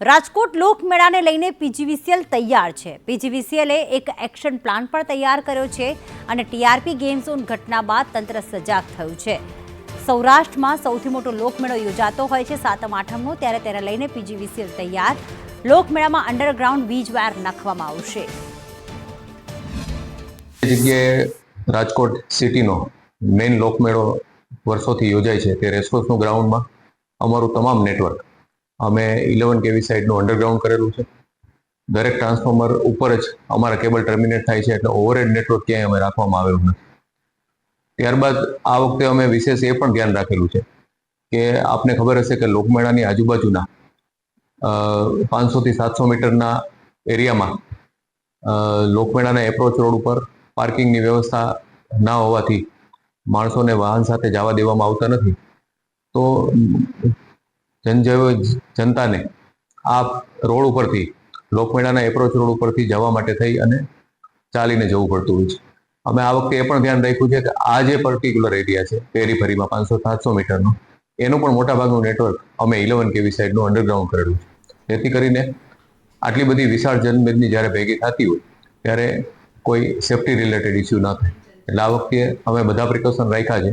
રાજકોટ લોકમેળાને લઈને પીજીવીસીએલ તૈયાર છે. પીજીવીસીએલે એક એક્શન પ્લાન પણ તૈયાર કર્યો છે અને ટીઆરપી ગેમ ઝોન ઘટના બાદ તંત્ર સજાગ થયું છે. સૌરાષ્ટ્રમાં સૌથી મોટો લોકમેળો યોજાતો હોય છે સાતમ આઠમનો, ત્યારે તેને લઈને પીજીવીસીએલ તૈયાર. લોકમેળામાં અંડરગ્રાઉન્ડ વીજ વાયર નાખવામાં આવશે. રાજકોટ સિટીનો મેઇન લોકમેળો વર્ષોથી યોજાય છે. તે રેસકોર્સનું ગ્રાઉન્ડમાં અમારું તમામ નેટવર્ક અમે ઇલેવન કેવી સાઇડનું અંડરગ્રાઉન્ડ કરેલું છે. દરેક ટ્રાન્સફોર્મર ઉપર જ અમારા કેબલ ટર્મિનેટ થાય છે એટલે ઓવરહેડ નેટવર્ક ક્યાંય અમે રાખવામાં આવેલું નથી. ત્યારબાદ આ વખતે અમે વિશેષ એ પણ ધ્યાન રાખેલું છે કે આપને ખબર હશે કે લોકમેળાની આજુબાજુના પાંચસોથી સાતસો મીટરના એરિયામાં લોકમેળાના એપ્રોચ રોડ ઉપર પાર્કિંગની વ્યવસ્થા ના હોવાથી માણસોને વાહન સાથે જવા દેવામાં આવતા નથી. તો જનજવ જનતાને આ રોડ ઉપરથી, લોકમેળાના એપ્રોચ રોડ ઉપરથી જવા માટે થઈ અને ચાલીને જવું પડતું હોય છે. અમે આ વખતે એ પણ ધ્યાન રાખ્યું છે કે આ જે પર્ટિક્યુલર એરિયા છે, પેરીફરીમાં પાંચસો સાતસો મીટરનો, એનું પણ મોટાભાગનું નેટવર્ક અમે ઇલેવન કેવી સાઈડનું અંડરગ્રાઉન્ડ કરેલું છે. જેથી કરીને આટલી બધી વિશાળ જનમેદની જ્યારે ભેગી થતી હોય, ત્યારે કોઈ સેફટી રિલેટેડ ઇસ્યુ ના થાય. એટલે આ વખતે અમે બધા પ્રિકોશન રાખ્યા છે.